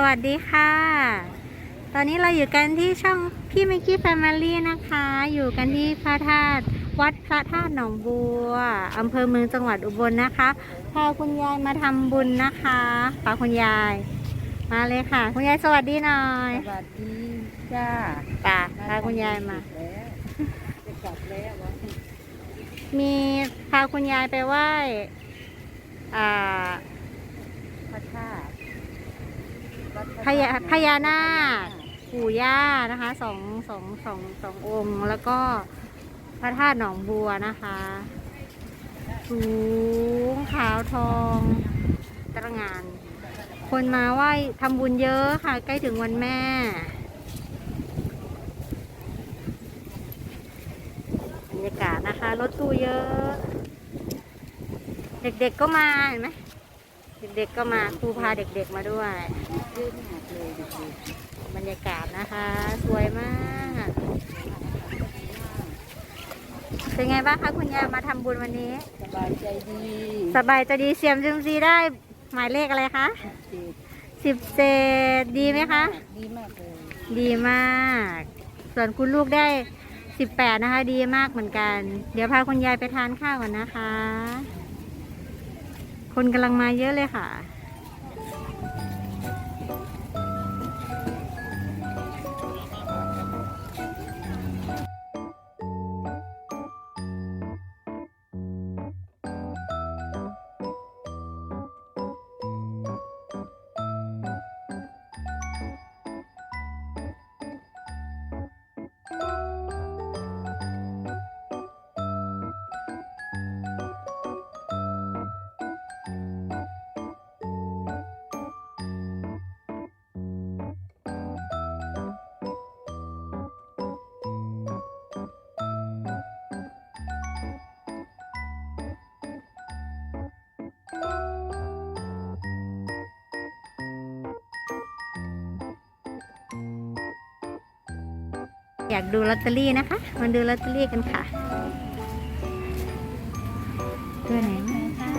สวัสดีค่ะ ตอนนี้เราอยู่กันที่ช่องพี่มิกกี้แฟมิลี่นะคะ อยู่กันที่พระธาตุวัดพระธาตุหนองบัวอำเภอเมืองจังหวัดอุบลนะคะ พาคุณยายมาทำบุญนะคะพาคุณยาย มาเลยค่ะ คุณยายสวัสดีหน่อยสวัสดีจ้าป่ะพาคุณยายมา แล้วจะกลับแล้ววะมีพาคุณยายไปไหว้อ่า พระธาตุวัด พญาพญานาคปู่ย่านะคะสองสองสองสององค์ แล้วก็พระธาตุหนองบัวนะคะสูงขาวทองตระหงาน คนมาไหว้ทำบุญเยอะค่ะ ใกล้ถึงวันแม่บรรยากาศนะคะ รถตู้เยอะ เด็กๆก็มาเห็นไหม เด็กๆก็มาครูพาเด็กๆมาด้วยเยอะมากเลยเด็กบรรยากาศนะคะ สวยมากเป็นไงบ้างคะคุณยายมาทำบุญวันนี้ๆสบายใจดี สบายใจะดีเสียมซิมซีได้หมายเลขอะไรคะจิตสิบเศษดีไหมคะ ดีมากเลยดีมาก ส่วนคุณลูกได้สิบแปดนะคะ ดีมากเหมือนกัน เดี๋ยวพาคุณยายไปทานข้าวก่อนนะคะ คนกำลังมาเยอะเลยค่ะ อยากดูลอตเตอรี่นะคะ มาดูลอตเตอรี่กันค่ะ ตัวไหนนะคะ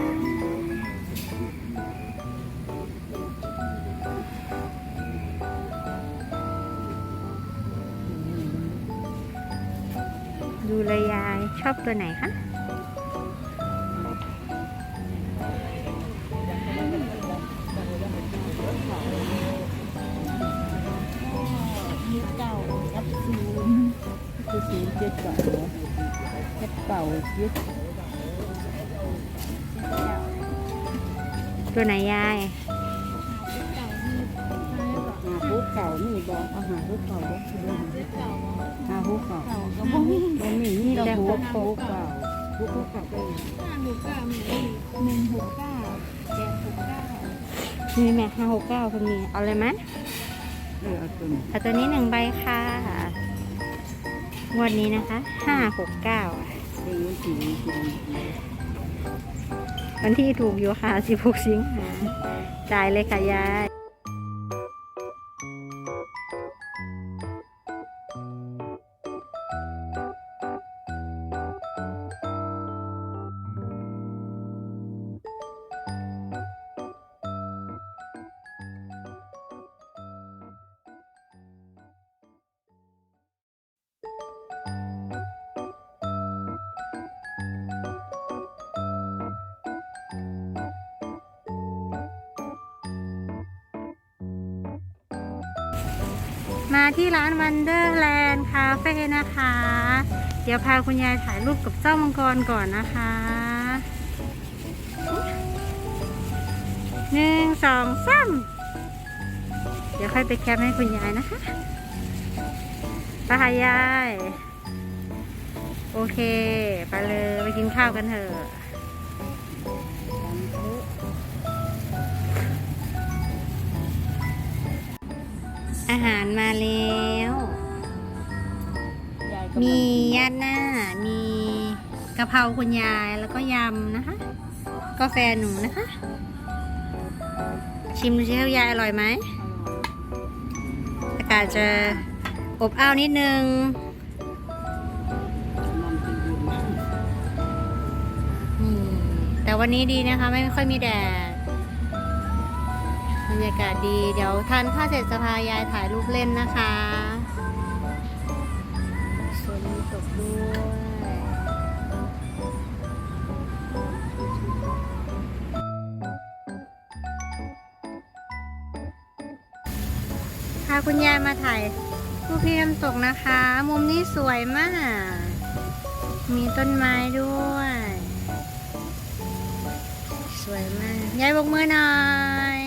ดูเลยยายชอบตัวไหนคะ เจ็ดเก่าเจ็ดตัวไหนยายหาผู้เก่ามีบอกเอาหาผู้เก่าบอกคือหาผู้เก่าบ่มีบ่มีนี่แต่ผู้เก่าผู้เก่าก็ห้าหกเก้ามีหนึ่งหกเก้าแปดหกเก้ามีแม่ห้าหกเก้าคุณมีเอาเลยไหมเออเอาตัวนี้เอาตัวนี้หนึ่งใบค่ะงวดนี้นะคะห้าหกเก้า วันที่ถูกอยู่ค่ะสิบหกสิงหาจ่ายเลยค่ะยาย มาที่ร้านวันเดอร์แลนด์คาเฟ่นะคะ เดี๋ยวพาคุณยายถ่ายรูปกับเจ้ามังกรก่อนนะคะหนึ่งสองสามเดี๋ยวค่อยไปแคปให้คุณยายนะคะไปหายาย โอเค ไปเลย ไปกินข้าวกันเถอะ อาหารมาแล้ว มียัดหน้า มีกะเพราคุณยายแล้วก็ยำนะคะ กาแฟหนูนะคะ ชิมดูสิครับยายอร่อยไหมอากาศจะอบอ้าวนิดนึงอืมแต่วันนี้ดีนะคะ ไม่ค่อยมีแดดอื รรยากาศดี เดี๋ยวทานข้าวเสร็จจะพายายถ่ายรูปเล่นนะคะสวนตกด้วยพาคุณยายมาถ่ายรูปที่น้ำตกนะคะ มุมนี้สวยมาก มีต้นไม้ด้วย สวยมาก ยายบกมือหน่อย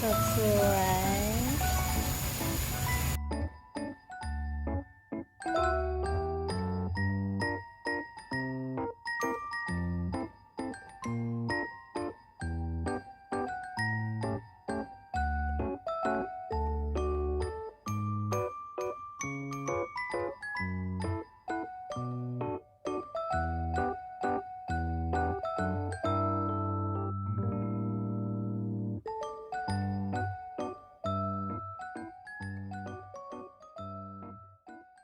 สดสวย